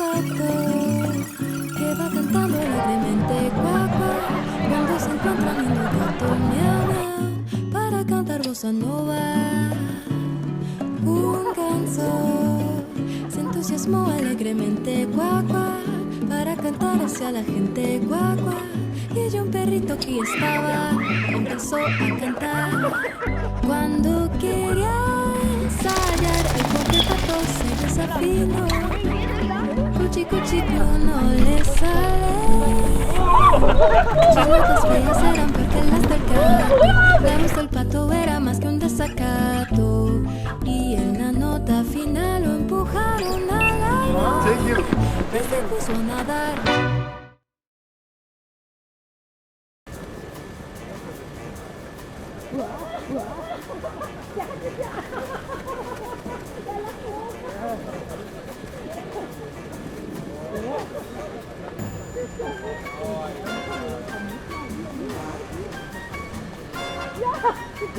gato que va cantando alegremente cuac cuando se encuentra lindo gato miau para cantar bossa nova. Un ganso se entusiasmó alegremente cuac para cantar hacia la gente cuac y ella un perrito que estaba empezó a cantar cuando quería ensayar el pobre pato se desafinó cuchi cuchi no le sale. Sus notas feas eran porque las del gato. La voz del pato era más que un desacato. Y en la nota final lo empujaron al agua y se puso a nadar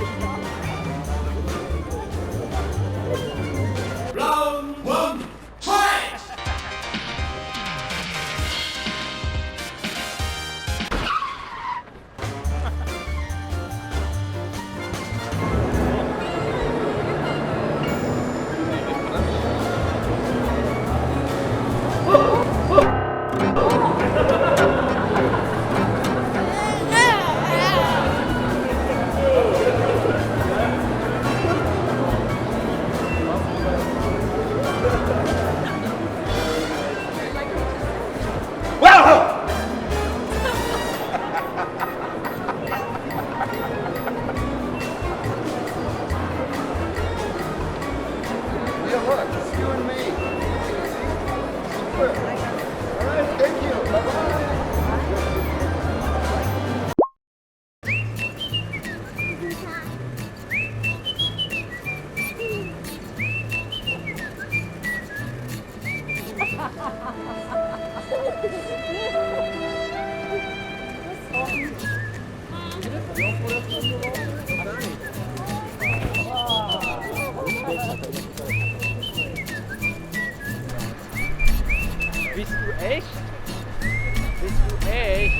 啊。Bist du echt? Bist du echt?